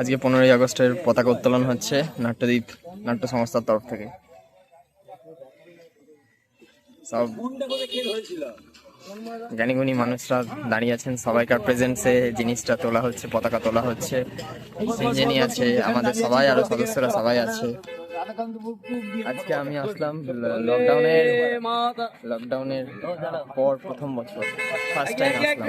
আজকে পনেরোই আগস্টের পতাকা উত্তোলন হচ্ছে নাট্যদ্বীপ নাট্য সংস্থার তরফ থেকে। সব জ্ঞানীগুণী মানুষরা দাঁড়িয়ে আছেন, সবাইকার প্রেজেন্সে জিনিসটা তোলা হচ্ছে, পতাকা তোলা হচ্ছে। সিঞ্জেনি আছে, আমাদের সবাই, আরও সদস্যরা সবাই আছে। আজকে আমি আসলাম লকডাউনের লকডাউনের পর প্রথম বছর ফার্স্ট টাইম আসলাম।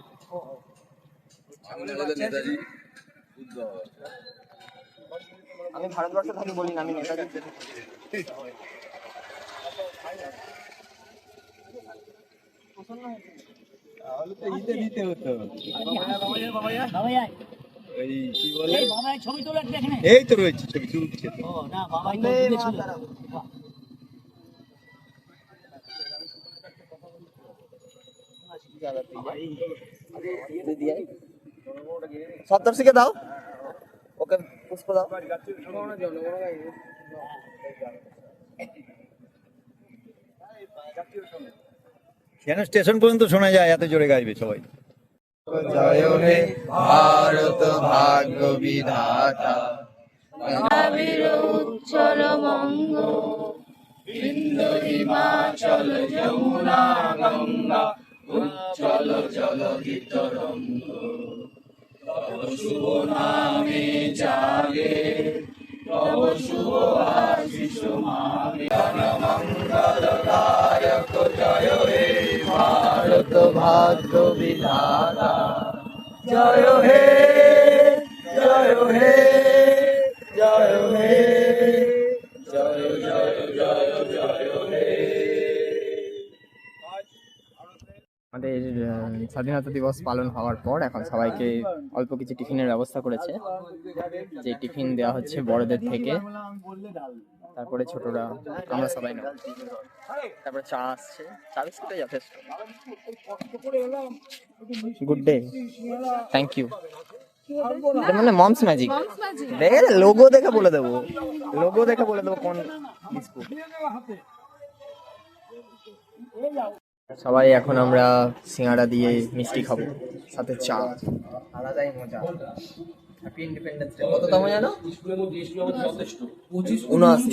আমি ভারতবর্ষে থাকি বলি না আমি নেতাজি। এই ছবি তোলা এখানে? এই তো রয়েছে ছবি তুলছে। সপ্তর্ষিকে দাও। ওকে পুষ্প দাও। কেন স্টেশন পর্যন্ত শোনা যায় এত জোরে গাইবে সবাই। জয় হে ভারত ভাগ্য বিধাতা। মহাবীর বঙ্গ বিন্দু হিমাচল যমুনা গঙ্গা রঙ্গ। তব শুভ নামে জাগে তব শুভ আশিষ মাগে মঙ্গলদায়ক জয় হে ভারত ভাগ্য বিধাতা জয় হে জয় হে স্বাধীনতা দিবস পালন হওয়ার পর এখন সবাইকে অল্প কিছু টিফিনের ব্যবস্থা করেছে। যে টিফিন দেওয়া হচ্ছে বড়দের থেকে। তারপরে ছোটরা, আমরা সবাই নেব তারপরে চা আসছে। চা বিস্কুটই যথেষ্ট। গুড ডে থ্যাংক ইউ মানে মমস ম্যাজিক দেখে লোগো দেখে বলে দেবো। লোগো দেখে বলে দেবো কোন বিস্কুট। সবাই এখন আমরা সিঙ্গাড়া দিয়ে মিষ্টি খাব সাথে চা। আলাদাই মজা। হ্যাপি ইন্ডিপেন্ডেন্স ডে কত দাম জানো? উনআশি।